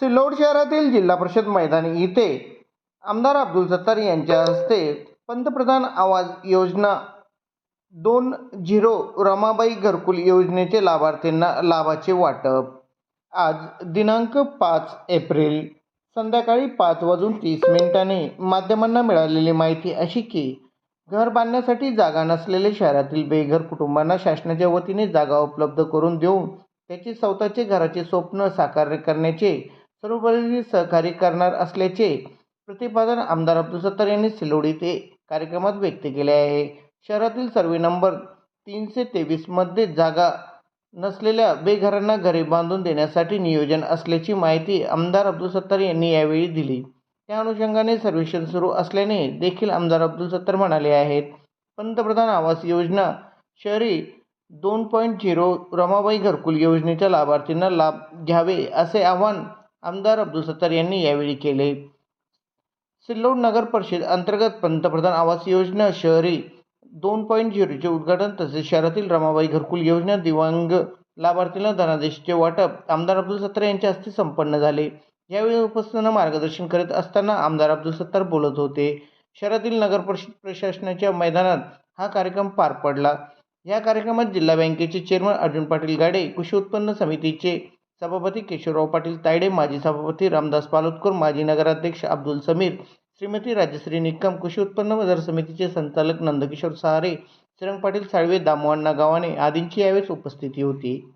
सिल्लोड शहरातील जिल्हा परिषद मैदान इथे आमदार अब्दुल सत्तार यांच्या हस्ते पंतप्रधान आवाज योजना दोन झिरो रमाबाई घरकुल योजनेचे लाभार्थींना लाभाचे वाटप. आज दिनांक पाच एप्रिल संध्याकाळी पाच वाजून तीस मिनिटांनी माध्यमांना मिळालेली माहिती अशी की घर बांधण्यासाठी जागा नसलेले शहरातील बेघर कुटुंबांना शासनाच्या वतीने जागा उपलब्ध करून देऊन त्याचे स्वतःचे घराचे स्वप्न साकार करण्याचे सर्वपरीने सहकार्य करणार असल्याचे प्रतिपादन आमदार अब्दुल सत्तार यांनी सिलोडी ते कार्यक्रमात व्यक्त केले आहे. शहरातील सर्वे नंबर तीनशे तेवीसमध्ये जागा नसलेल्या बेघरांना घरे बांधून देण्यासाठी नियोजन असल्याची माहिती आमदार अब्दुल सत्तार यांनी यावेळी दिली. त्या अनुषंगाने सर्वेक्षण सुरू असल्याने देखील आमदार अब्दुल सत्तार म्हणाले आहेत पंतप्रधान आवास योजना शहरी दोन पॉईंट झिरो रमाबाई घरकुल योजनेच्या लाभार्थींना लाभ घ्यावे असे आवाहन आमदार अब्दुल सत्तार यांनी यावेळी केले. सिल्लोड नगर परिषद अंतर्गत पंतप्रधान आवास योजना शहरी दोन पॉईंट झिरोचे उद्घाटन तसेच शहरातील रमाबाई घरकुल योजना दिव्यांग लाभार्थींना धनादेशचे वाटप आमदार अब्दुल सत्तार यांच्या हस्ते संपन्न झाले. यावेळी उपस्थितांना मार्गदर्शन करीत असताना आमदार अब्दुल सत्तार बोलत होते. शहरातील नगर परिषद प्रशासनाच्या मैदानात हा कार्यक्रम पार पडला. या कार्यक्रमात जिल्हा बँकेचे चेअरमन अर्जुन पाटील गाडे कृषी उत्पन्न समितीचे सभापती केशवराव पाटील तायडे माजी सभापती रामदास पालोदकर माजी नगराध्यक्ष अब्दुल समीर श्रीमती राजश्री निकम कृषी उत्पन्न बाजार समितीचे संचालक नंदकिशोर सहारे चिरंग पाटील साळवे दामोअण्णा गावाने आदींची यावेळेस उपस्थिती होती.